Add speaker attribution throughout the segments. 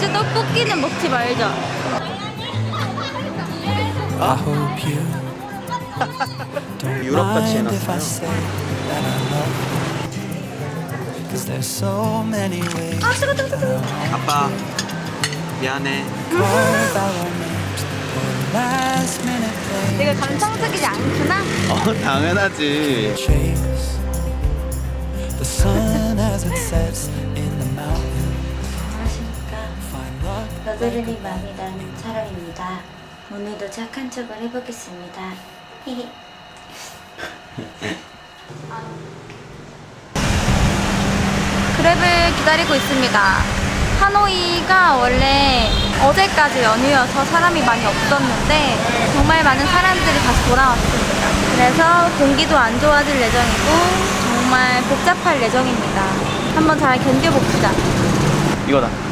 Speaker 1: 치즈 떡볶이는 먹지 말자.
Speaker 2: I hope you don't
Speaker 3: 유럽 같이
Speaker 2: mind if I
Speaker 3: 해놨어요.
Speaker 2: say that I love you. Cause there's so many ways
Speaker 1: 아 뜨거 뜨거 뜨거.
Speaker 3: 아빠 미안해
Speaker 2: last minute things.
Speaker 1: 내가 감성적이지 않구나.
Speaker 3: 어 당연하지
Speaker 2: Chase the sun as it sets in
Speaker 4: 너드름이 마음이 나는 사람입니다. 오늘도 착한 척을 해보겠습니다. 히히.
Speaker 1: 그랩을 기다리고 있습니다. 하노이가 원래 어제까지 연휴여서 사람이 많이 없었는데 정말 많은 사람들이 다시 돌아왔습니다. 그래서 공기도 안 좋아질 예정이고 정말 복잡할 예정입니다. 한번 잘 견뎌봅시다.
Speaker 3: 이거다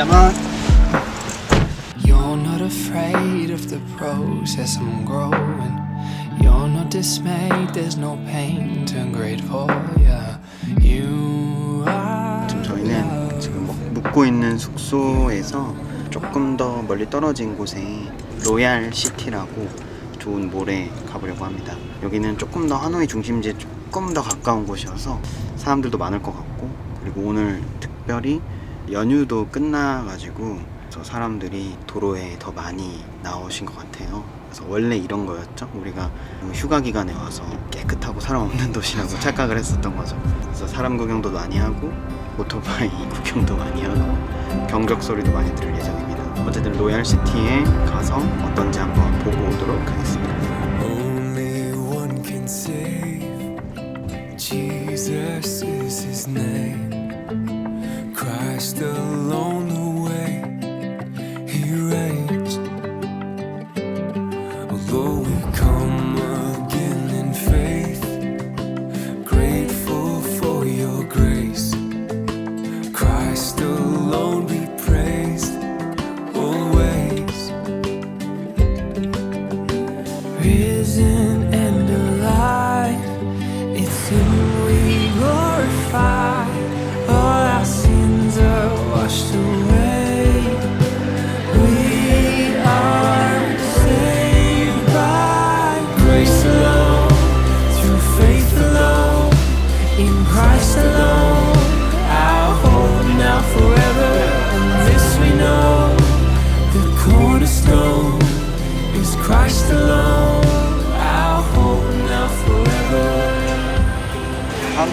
Speaker 3: On
Speaker 2: You're not afraid of the process I'm growing. You're not dismayed, there's no pain. Turn grateful, yeah. You are.
Speaker 3: 지금 저희는 지금 먹- 묵고 있는 숙소에서 조금 더 멀리 떨어진 곳에 로얄 시티라고 좋은 몰에 가보려고 합니다. 여기는 조금 더 하노이 중심지에 조금 더 가까운 곳이어서 사람들도 많을 것 같고 그리고 오늘 특별히 연휴도 끝나가지고 저 사람들이 도로에 더 많이 나오신 것 같아요. 그래서 원래 이런 거였죠. 우리가 휴가 기간에 와서 깨끗하고 사람 없는 도시라고 착각을 했었던 거죠. 그래서 사람 구경도 많이 하고 오토바이 구경도 많이 하고 경적 소리도 많이 들을 예정입니다. 어쨌든 로얄 시티에 가서 어떤지 한번 보고 오도록 하겠습니다.
Speaker 2: Jesus is his name. Christ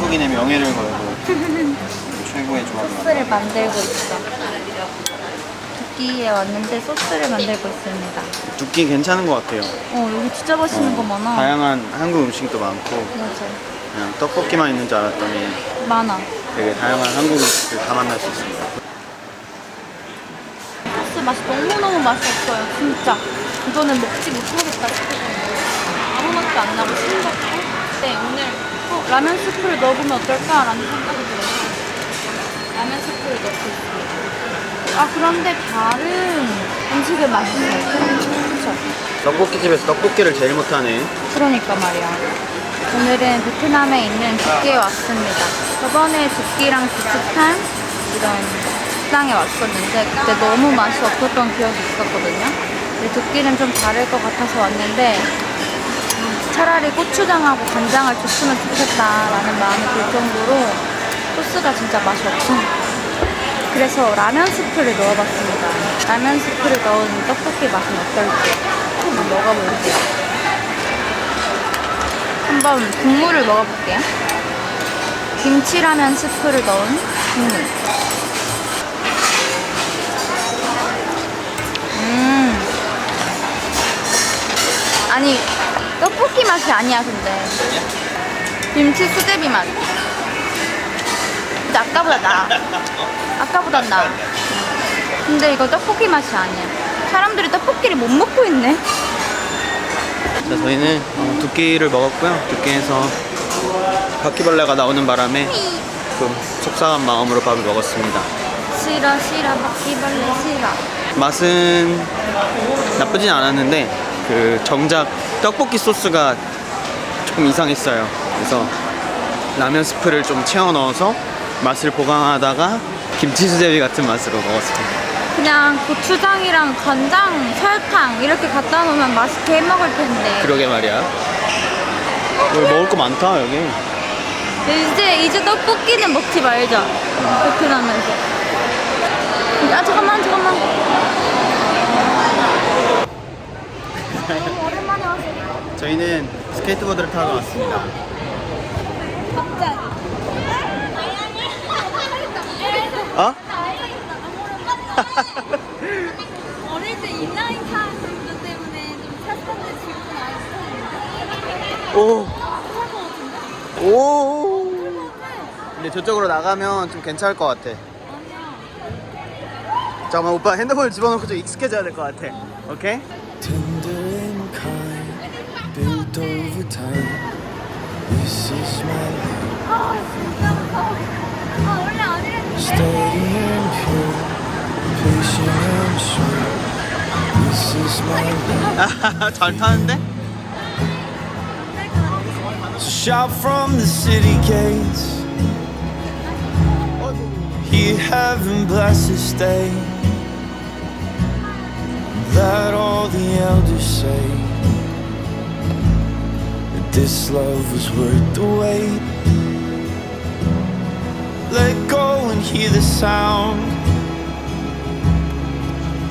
Speaker 3: 한국인의 명예를 걸고 최고의 조합을
Speaker 1: 소스를 만들고 있어. 두끼에 왔는데 소스를 만들고 있습니다.
Speaker 3: 두끼 괜찮은 것 같아요.
Speaker 1: 어 여기 진짜 맛있는 거 많아.
Speaker 3: 다양한 한국 음식도 많고
Speaker 1: 맞아.
Speaker 3: 그냥 떡볶이만 있는 줄 알았더니
Speaker 1: 많아.
Speaker 3: 되게 다양한 한국 음식들 다 만날 수 있습니다.
Speaker 1: 소스 맛이 너무너무 맛이 없어요. 진짜. 이거는 먹지 못하겠다 싶어요. 아무 맛도 안 나고 싱겁고. 네, 오늘 어, 라면 스프를 넣어보면 어떨까라는 생각이 들어서 라면 스프를 넣고 있습니다. 아, 그런데 다른 음식은 맛있어요. 그쵸?
Speaker 3: 떡볶이 집에서 떡볶이를 제일 못하네.
Speaker 1: 그러니까 말이야. 오늘은 베트남에 있는 두끼에 왔습니다. 저번에 두끼랑 비슷한 이런 식당에 왔었는데 그때 너무 맛이 없었던 기억이 있었거든요. 근데 두끼는 좀 다를 것 같아서 왔는데 차라리 고추장하고 간장을 줬으면 좋겠다라는 마음이 들 정도로 소스가 진짜 맛이 없어요. 그래서 라면 스프를 넣어봤습니다. 라면 스프를 넣은 떡볶이 맛은 어떨지 한번 먹어볼게요. 한번 국물을 먹어볼게요. 김치라면 스프를 넣은 국물. 음. 아니, 떡볶이 맛이 아니야, 근데. 김치 수제비 맛. 근데 아까보다 나. 아까보다 나. 근데 이거 떡볶이 맛이 아니야. 사람들이 떡볶이를 못 먹고 있네.
Speaker 3: 자, 저희는 어, 두끼를 먹었고요. 두끼에서 바퀴벌레가 나오는 바람에 좀 속상한 마음으로 밥을 먹었습니다.
Speaker 1: 싫어, 싫어, 바퀴벌레 싫어.
Speaker 3: 맛은 나쁘진 않았는데 그 정작 떡볶이 소스가 조금 이상했어요. 그래서 라면 스프를 좀 채워 넣어서 맛을 보강하다가 김치 수제비 같은 맛으로 먹었습니다.
Speaker 1: 그냥 고추장이랑 간장, 설탕 이렇게 갖다 놓으면 맛있게 해 먹을 텐데.
Speaker 3: 그러게 말이야. 여기 먹을 거 많다 여기.
Speaker 1: 이제 이제 떡볶이는 먹지 말자. 베트남에서. 아 잠깐만 잠깐만. 오랜만에 왔어.
Speaker 3: 저희는 스케이트보드를 타러 왔습니다.
Speaker 1: 갑자기.
Speaker 3: 어?
Speaker 1: 어릴 때 인라인 타는 것 때문에 좀 탔었는데 지금은 안
Speaker 3: 오. 오. 근데 저쪽으로 나가면 좀 괜찮을 것 같아. 잠깐만 오빠 핸드폰을 집어넣고 좀 익숙해져야 될 것 같아. 오케이?
Speaker 5: time. This is my life,
Speaker 1: 아 원래 아니랬는데.
Speaker 5: steady and pure, patient and sure. This is my life.
Speaker 3: 잘 타는데?
Speaker 5: So shout from the city gates. Hear heaven bless this day. Let all the elders say that This love was worth the wait. Let go and hear the sound.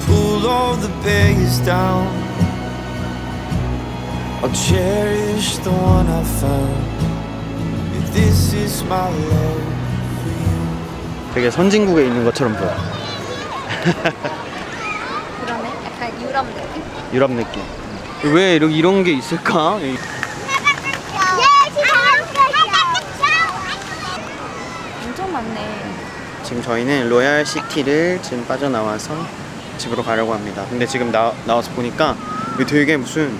Speaker 5: Pull all the barriers down. I'll cherish the one I found. If this is my love.
Speaker 3: 되게 선진국에 있는 것처럼 보여.
Speaker 1: 그러네. 약간 유럽 느낌?
Speaker 3: 유럽 느낌. 왜 이런 이런 게 있을까? 이-
Speaker 1: 엄청 많네.
Speaker 3: 지금 저희는 로얄 시티를 지금 빠져나와서 집으로 가려고 합니다. 근데 지금 나, 나와서 보니까 되게 무슨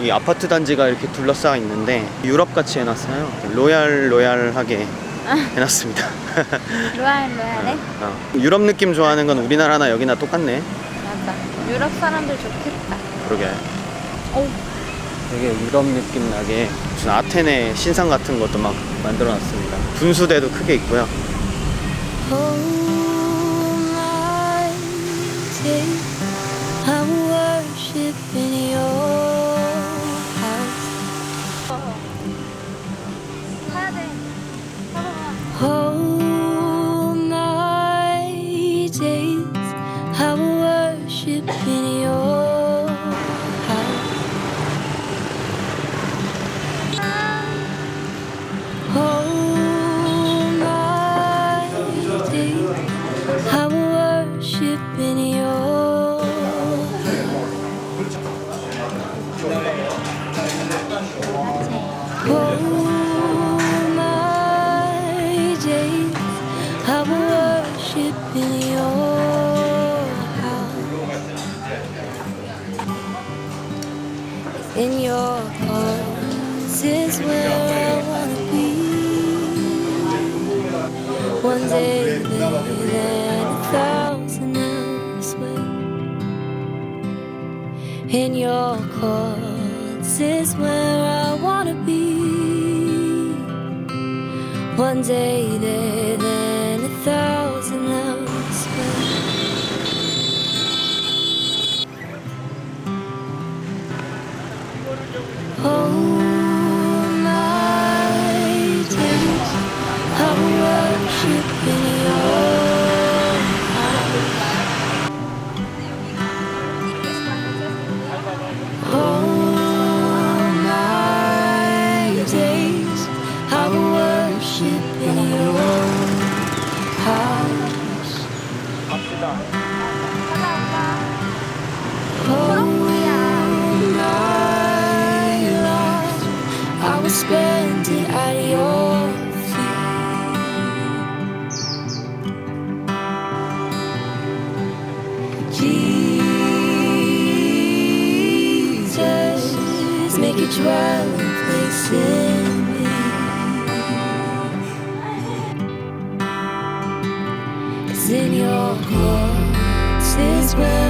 Speaker 3: 이 아파트 단지가 이렇게 둘러싸여 있는데 유럽 같이 해놨어요. 로얄 로얄하게 해놨습니다.
Speaker 1: 로얄 로얄해?
Speaker 3: 어. 유럽 느낌 좋아하는 건 우리나라나 여기나 똑같네.
Speaker 1: 맞아. 유럽 사람들 좋겠다.
Speaker 3: 그러게.
Speaker 1: 오.
Speaker 3: 되게 유럽 느낌 나게 무슨 아테네 신상 같은 것도 막 만들어놨습니다. 분수대도 크게 있고요.
Speaker 6: I'm worshiping your All
Speaker 1: whisper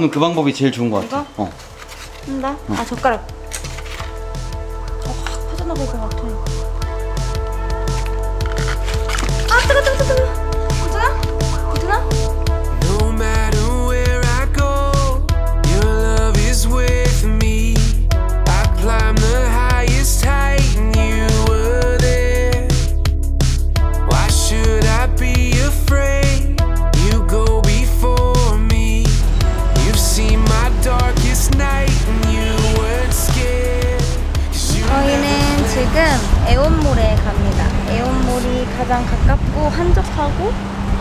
Speaker 3: 방금 그 방법이 제일 좋은 것 같아. 어.
Speaker 1: 한다. 아 젓가락. 어, 확 퍼져나갈 것 같아. 아 뜨거 뜨거 뜨거 뜨거. 괜찮아? 괜찮아? 가장 가깝고 한적하고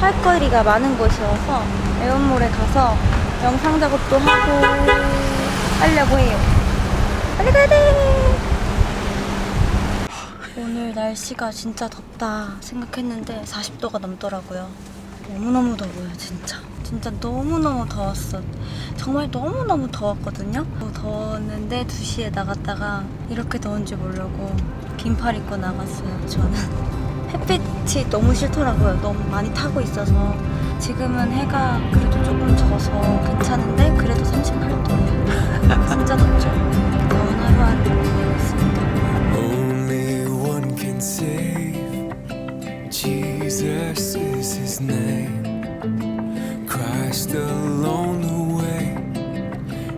Speaker 1: 할 거리가 많은 곳이어서 애원몰에 가서 영상 작업도 하고 하려고 해요. 빨리 가야 돼! 오늘 날씨가 진짜 덥다 생각했는데 40도가 넘더라고요. 너무너무 더워요, 진짜. 진짜 너무너무 더웠어. 정말 너무너무 더웠거든요. 더웠는데 2시에 나갔다가 이렇게 더운 줄 모르고 긴팔 입고 나갔어요, 저는. 햇빛이 너무 싫더라고요. 너무 많이 타고 있어서. 지금은 해가 그래도 조금 져서 괜찮은데 그래도 38도예요. 진짜 덥죠. 더운 하루하루 보내고 있습니다.
Speaker 2: Only one can save. Jesus is his name. Christ alone the way.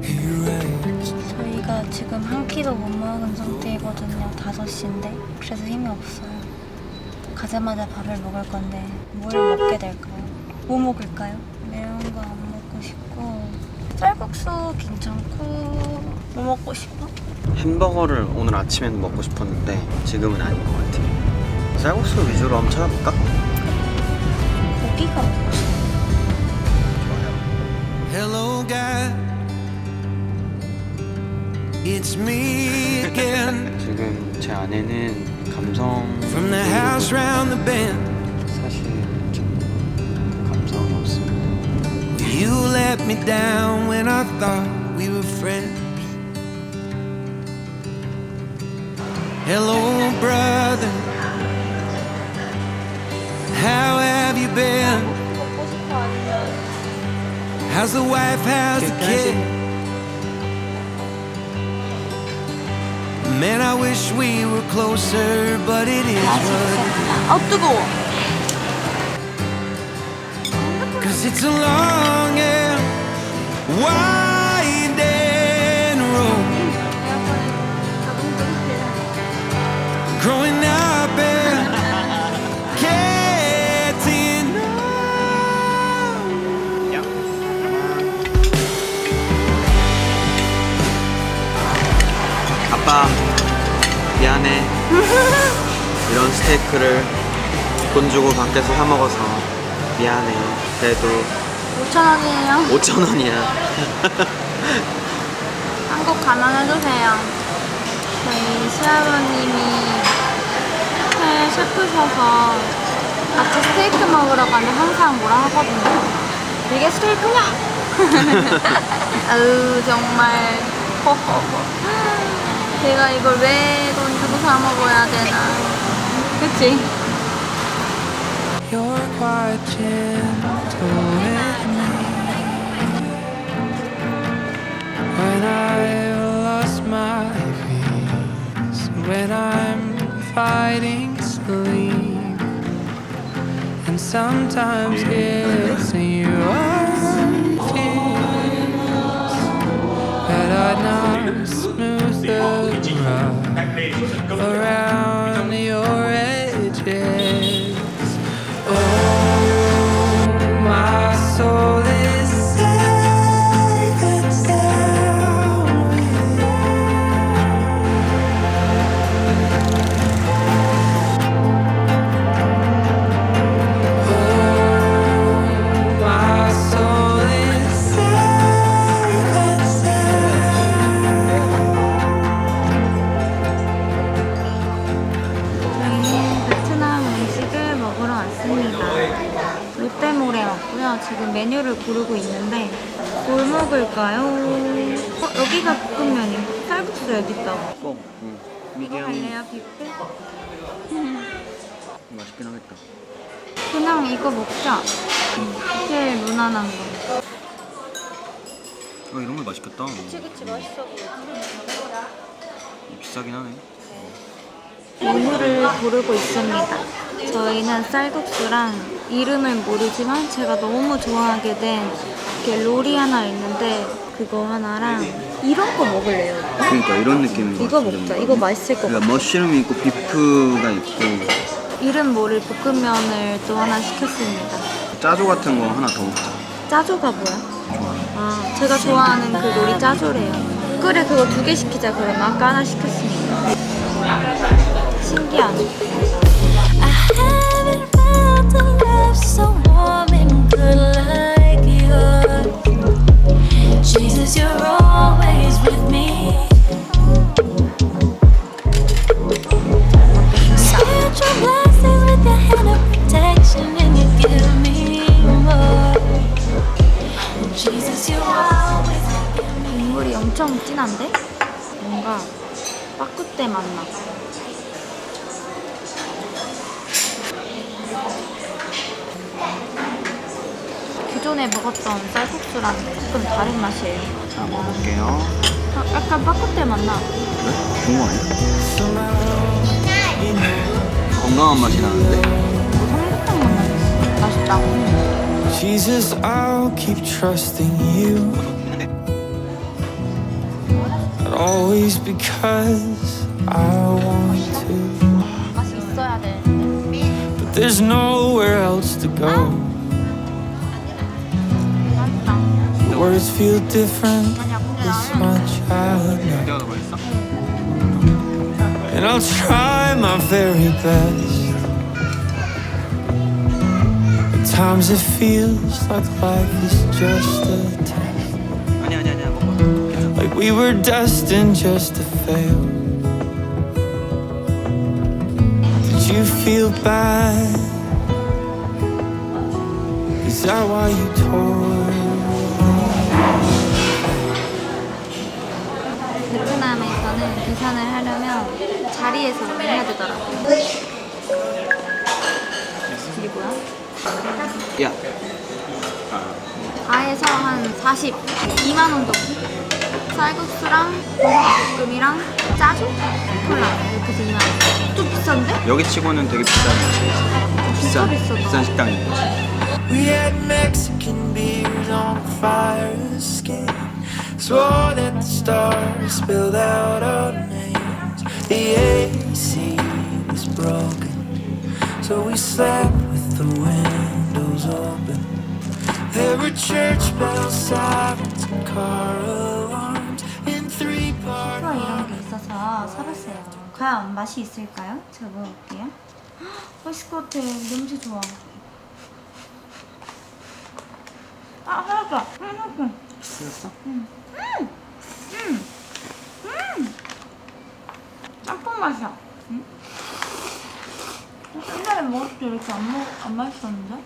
Speaker 2: He reigns.
Speaker 1: 저희가 지금 한 끼도 못 먹은 상태이거든요. 5시인데. 그래서 힘이 없어요. 가자마자 밥을 먹을 건데 뭘 먹게 될까요? 뭐 먹을까요? 매운 거 안 먹고 싶고 쌀국수 괜찮고 뭐 먹고 싶어?
Speaker 3: 햄버거를 오늘 아침에는 먹고 싶었는데 지금은 아닌 것 같아. 쌀국수 위주로 한번 찾아볼까?
Speaker 1: 고기가 먹고 싶어.
Speaker 2: Hello, God. It's me again.
Speaker 3: 지금 제 안에는 감성
Speaker 2: From the house round the bend.
Speaker 3: 사실 좀 감성이 없습니다.
Speaker 2: You let me down when I thought we were friends. Hello, brother. How have you been?
Speaker 1: 먹고 싶어 아니면
Speaker 2: How's the wife? How's the kid? Man, I wish we were closer, but it is what it
Speaker 1: 아 뜨거워.
Speaker 2: is. Cause it's a long and winding
Speaker 3: 이런 스테이크를 돈 주고 밖에서 사 먹어서 미안해. 그래도
Speaker 1: 5천 원이에요.
Speaker 3: 5천 원이야.
Speaker 1: 한국 가면 해주세요. 저희 시아버님이 회 셰프셔서 같이 스테이크 먹으러 가면 항상 뭐라 하거든요. 이게 스테이크냐? 아우 정말 허허허. 제가 이걸 왜 돈 사 먹어야 되나? 그치?
Speaker 2: You're quite gentle with me when I've lost my peace, when I'm fighting sleep, and sometimes it's your tears that are not smooth the around your edges. Oh, my soul
Speaker 1: 메뉴를 고르고 있는데 뭘 먹을까요? 어, 여기가 볶음면이에요. 쌀국수도 여기.
Speaker 3: 어, 응.
Speaker 1: 이거 할래요? 뷔페?
Speaker 3: 맛있긴 하겠다.
Speaker 1: 그냥 이거 먹자. 음, 제일 무난한 거.
Speaker 3: 어, 이런 거 맛있겠다.
Speaker 1: 그치 그치 맛있어 보여.
Speaker 3: 비싸긴 하네.
Speaker 1: 메뉴를 고르고 있습니다. 저희는 쌀국수랑 이름을 모르지만 제가 너무 좋아하게 된 이렇게 롤이 하나 있는데 그거 하나랑 이런 거 먹을래요.
Speaker 3: 그러니까 이런 느낌인 거
Speaker 1: 이거 먹자. 이거 맛있을 것 같아.
Speaker 3: 그러니까 머쉬rum이 있고 비프가 있고
Speaker 1: 이름 모를 볶음면을 또 하나 시켰습니다.
Speaker 3: 짜조 같은 거 하나 더 먹자.
Speaker 1: 짜조가 뭐야? 아, 제가 좋아하는 그 롤이 짜조래요. 그래, 그거 두 개 시키자. 그럼 아까 하나 시켰으니까. 신기하네. 국물이 엄청 진한데? 뭔가 빠꾸때 맛나. 기존에 먹었던 쌀국수랑 조금 다른 맛이에요.
Speaker 3: 자 먹어볼게요.
Speaker 1: 아, 약간 빠꾸때 맛나.
Speaker 3: 그래? 좋은 거 아니야? 건강한 맛이 나는데?
Speaker 1: 삼계탕 맛 나겠어. 맛있다.
Speaker 2: Jesus, I'll keep trusting you. But always because I want to.
Speaker 1: 맛이 있어야 되는데.
Speaker 2: But there's nowhere else to go. Words feel different
Speaker 1: 아니야, 근데
Speaker 2: this
Speaker 1: 나는
Speaker 2: much I know.
Speaker 3: 내가 더 맛있어?
Speaker 2: And I'll try my very best. At times it feels like life is just a test.
Speaker 3: 아니 아니 아니야 먹어.
Speaker 2: Like we were destined just to fail. Did you feel bad? Is that why you tore?
Speaker 1: 계산을 하려면 자리에서 해야 되더라고요. 이게 뭐야?
Speaker 3: 야
Speaker 1: 아에서 한 40, 2만 원 정도. 쌀국수랑 버섯볶음이랑 짜조, 콜라 이렇게 해서 2만 원. 좀 비싼데?
Speaker 3: 여기 치고는 되게 비싼
Speaker 1: 진짜
Speaker 3: 비싼
Speaker 1: 비싸다.
Speaker 3: 비싼 식당인 거지.
Speaker 2: We had Mexican beers on fire skin. Swore that the stars spilled out our names. The AC was broken, so we slept with the windows open. There were church bells, sirens, and car alarms in three part.
Speaker 1: 또 이런 게 있어서 사봤어요. 과연 맛이 있을까요? 제가 먹어볼게요. 헉, 맛있을 것 같아. 냄새 좋아. 아, 살았다. 음,
Speaker 3: 틀렸어?
Speaker 1: 짬뽕 맛이야. 응? 옛날에 먹었을 때 이렇게 안, 먹, 안 맛있었는데?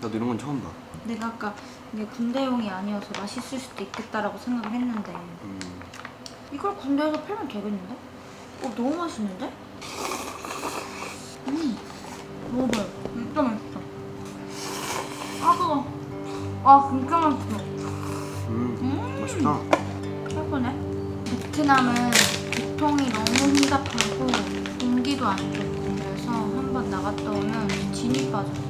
Speaker 3: 나도 이런 건 처음 봐.
Speaker 1: 내가 아까 이게 군대용이 아니어서 맛있을 수도 있겠다라고 생각을 했는데
Speaker 3: 음.
Speaker 1: 이걸 군대에서 팔면 되겠는데? 어 너무 맛있는데? 음 먹어봐요 진짜 맛있어 아 그거 아 진짜 맛있어 베트남은 교통이 너무 혼잡하고 공기도 안 좋고 그래서 한번 나갔다 오면 진이 빠져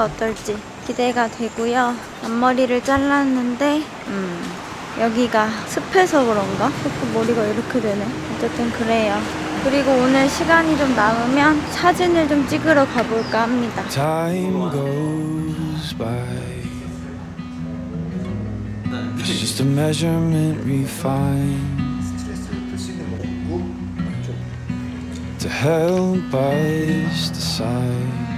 Speaker 1: 그 카페가 어떨지 기대가 되고요. 앞머리를 잘랐는데 음, 여기가 습해서 그런가? 자꾸 머리가 이렇게 되네. 어쨌든 그래요. 그리고 오늘 시간이 좀 남으면 사진을 좀 찍으러 가볼까 합니다.
Speaker 2: Time goes by. It's just a measurement refined to help us decide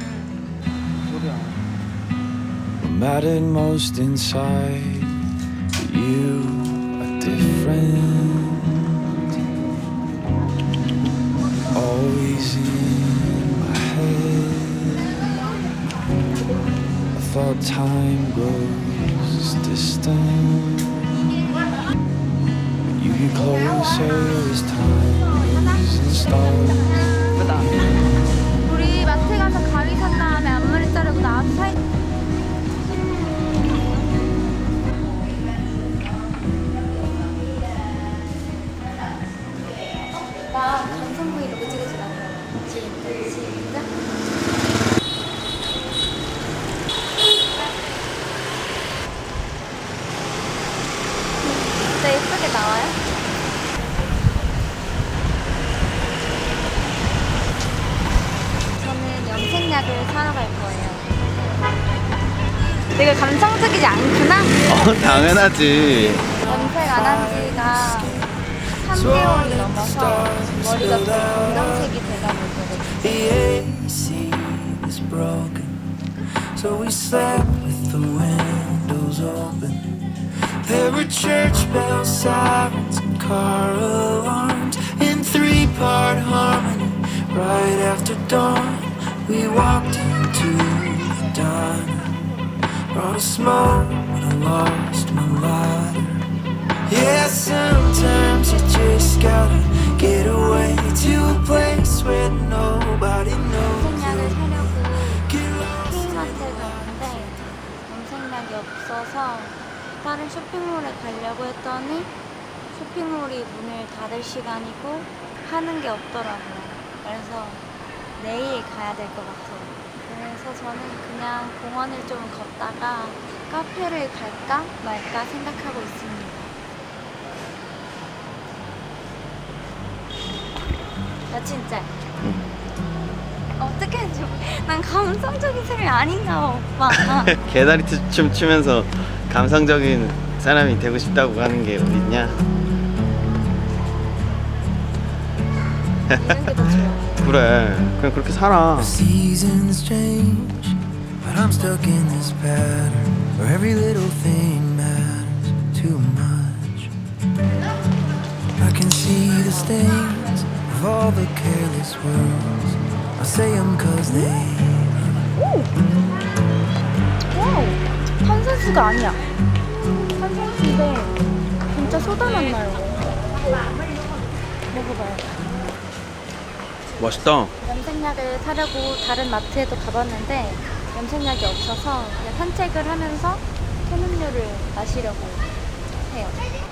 Speaker 2: mattered most inside. But you are different. Always in my head. I thought time grows distant. You get closer as time moves and stars.
Speaker 1: 염색약을 사러 갈 거예요. 내가 감성적이지 않구나?
Speaker 3: 어, 당연하지.
Speaker 1: 염색 안 한 지가 3개월이 넘어서 머리가 좀 검정색이 돼가지고
Speaker 2: The AC is broken, so we slept with the windows open. There were church bells, sirens, and car alarms in three-part harmony. Right after dawn, we walked into the diner. Brought a smoke, but I lost my lighter. Yeah, sometimes you just gotta get away to a place where nobody knows. Get lost.
Speaker 1: K마트에 갔는데 염색약이 없어서 다른 쇼핑몰에 가려고 했더니 쇼핑몰이 문을 닫을 시간이고 하는 게 없더라고요. 그래서 내일 가야 될 것 같아요. 그래서 저는 그냥 공원을 좀 걷다가 카페를 갈까 말까 생각하고 있습니다. 나 진짜 어떻게 해줘? 난 감성적인 사람이 아닌가 봐, 오빠.
Speaker 3: 개다리 춤 추면서 감성적인 사람이 되고 싶다고 하는 게 어딨냐?
Speaker 1: 이런 게 더 좋아.
Speaker 3: 그래. 그냥 그렇게 살아.
Speaker 2: Seasons change, but I'm stuck in this pattern where every little thing matters too much. I can see the stains of all the careless words. I say them cause they
Speaker 1: 와우! 탄산수가 아니야. 탄산수인데 진짜 소다 맛 나요. 먹어봐요.
Speaker 3: 멋있다.
Speaker 1: 염색약을 사려고 다른 마트에도 가봤는데 염색약이 없어서 그냥 산책을 하면서 캔음료를 마시려고 해요.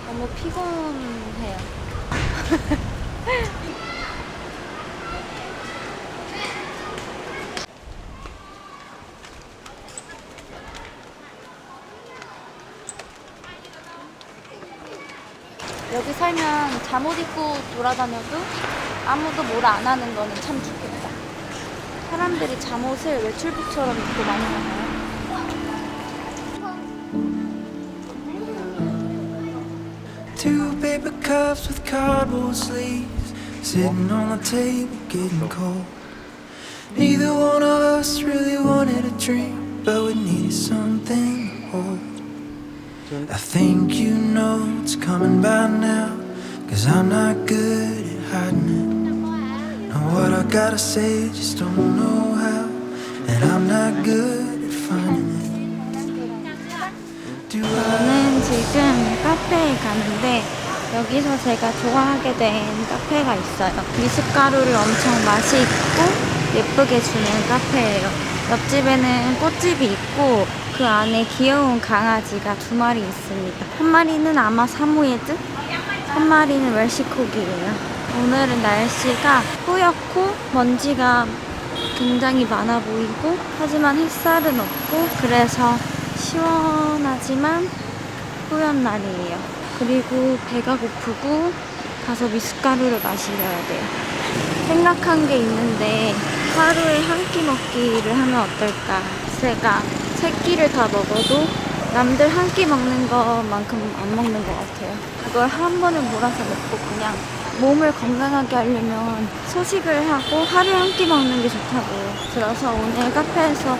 Speaker 1: 너무 피곤해요. 살면 잠옷 입고 돌아다녀도 아무도 뭐라 안 하는 거는 참 좋겠다. 사람들이 잠옷을 외출복처럼 입고 많이
Speaker 2: by now, cause I'm not good at hiding it. Know what I gotta say, just don't know how, and I'm not good at finding it. Do I?
Speaker 1: 저는 지금 카페에 가는데 여기서 제가 좋아하게 된 카페가 있어요. 미숫가루를 엄청 맛이 있고 예쁘게 주는 카페예요. 옆집에는 꽃집이 있고 그 안에 귀여운 강아지가 두 마리 있습니다. 한 마리는 아마 사모예드, 한 마리는 웰시코기예요. 오늘은 날씨가 뿌옇고 먼지가 굉장히 많아 보이고 하지만 햇살은 없고 그래서 시원하지만 뿌연 날이에요. 그리고 배가 고프고 가서 미숫가루를 마시려야 돼요. 생각한 게 있는데 하루에 한 끼 먹기를 하면 어떨까? 제가 세 끼를 다 먹어도 남들 한 끼 먹는 것만큼 안 먹는 것 같아요. 그걸 한 번에 몰아서 먹고 그냥 몸을 건강하게 하려면 소식을 하고 하루에 한 끼 먹는 게 좋다고 들어서 오늘 카페에서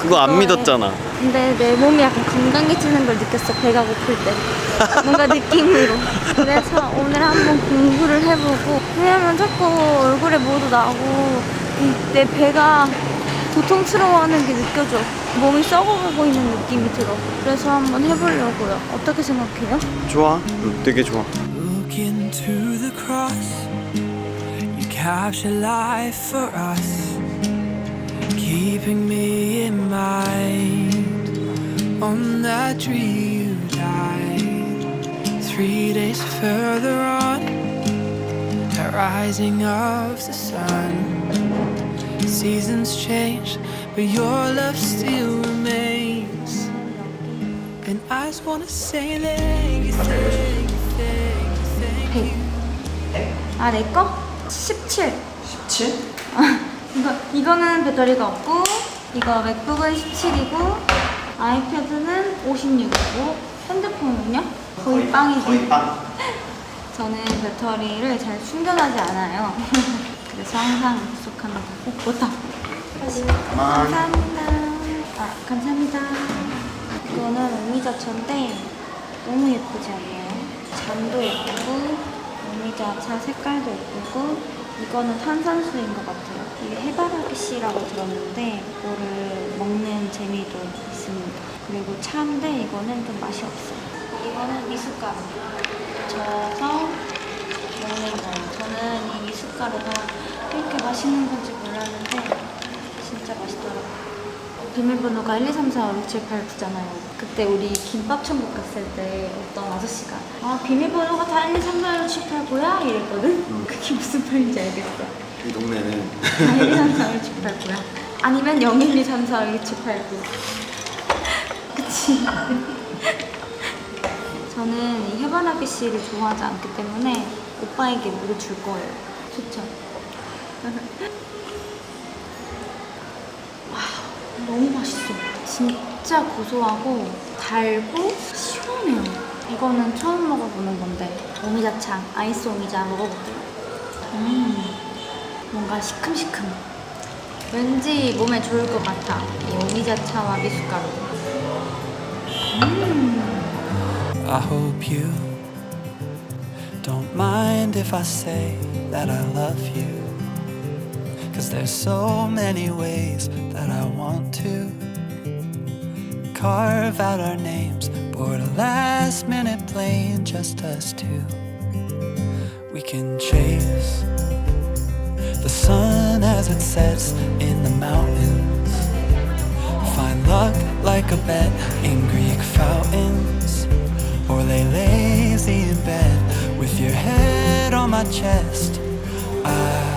Speaker 3: 그거 안. 믿었잖아.
Speaker 1: 근데 내 몸이 약간 건강해지는 걸 느꼈어. 배가 고플 때. 뭔가 느낌으로. 그래서 오늘 한번 공부를 해보고. 왜냐면 자꾸 얼굴에 뭐도 나고, 이 내 배가 고통스러워하는 게 느껴져. 몸이 썩어가고 있는 느낌이 들어. 그래서 한번 해보려고요. 어떻게 생각해요?
Speaker 3: 좋아. 응, 되게 좋아.
Speaker 2: Look into the cross. You capture life for us, keeping me in mind. On that tree you died. Three days further on, the rising of the sun. Seasons change, but your love still remains. And I just wanna say thank you, thank you, thank you, thank you.
Speaker 1: 100. 아, 내 거? 17.
Speaker 3: 17?
Speaker 1: 이거, 이거는 배터리가 없고, 이거 맥북은 17이고, 아이패드는 56이고, 핸드폰은요? 거의 빵이지.
Speaker 3: 빵.
Speaker 1: 저는 배터리를 잘 충전하지 않아요. 그래서 항상. 오, 왔다.
Speaker 3: 가만.
Speaker 1: 감사합니다. 아, 감사합니다. 이거는 오미자차인데 너무 예쁘지 않나요? 잔도 예쁘고 오미자차 색깔도 예쁘고 이거는 탄산수인 것 같아요. 이게 해바라기 씨라고 들었는데 이거를 먹는 재미도 있습니다. 그리고 차인데 이거는 좀 맛이 없어요. 이거는 미숫가루. 저어서 거예요. 저는 이 미숫가루가 이렇게 맛있는 건지 몰랐는데 진짜 맛있더라고요. 비밀번호가 1, 2, 3, 4, 5, 6, 7, 8, 9잖아요. 그때 우리 김밥 천국 갔을 때 어떤 아저씨가 아 비밀번호가 다 1, 2, 3, 4, 5, 6, 7, 8, 9야? 이랬거든? 그게 무슨 말인지 알겠어.
Speaker 3: 이 동네는
Speaker 1: 아, 1, 2, 3, 4, 5, 6, 7, 8, 9야. 아니면 0, 1, 2, 3, 4, 5, 6, 7, 8, 9. 그치. 저는 이 해바라기 씨를 좋아하지 않기 때문에 오빠에게 물을 줄 거예요. 좋죠? 와, 너무 맛있어. 진짜 고소하고 달고 시원해요. 이거는 처음 먹어보는 건데 오미자차, 아이스 오미자 먹어볼게요. 음, 뭔가 시큼시큼. 왠지 몸에 좋을 것 같아. 이 오미자차와 미숫가루.
Speaker 2: I hope you don't mind if I say that I love you. Cause there's so many ways that I want to carve out our names, board a last minute plane, just us two. We can chase the sun as it sets in the mountains. Find luck like a bet in Greek fountains. Or lay lazy in bed with your head on my chest. I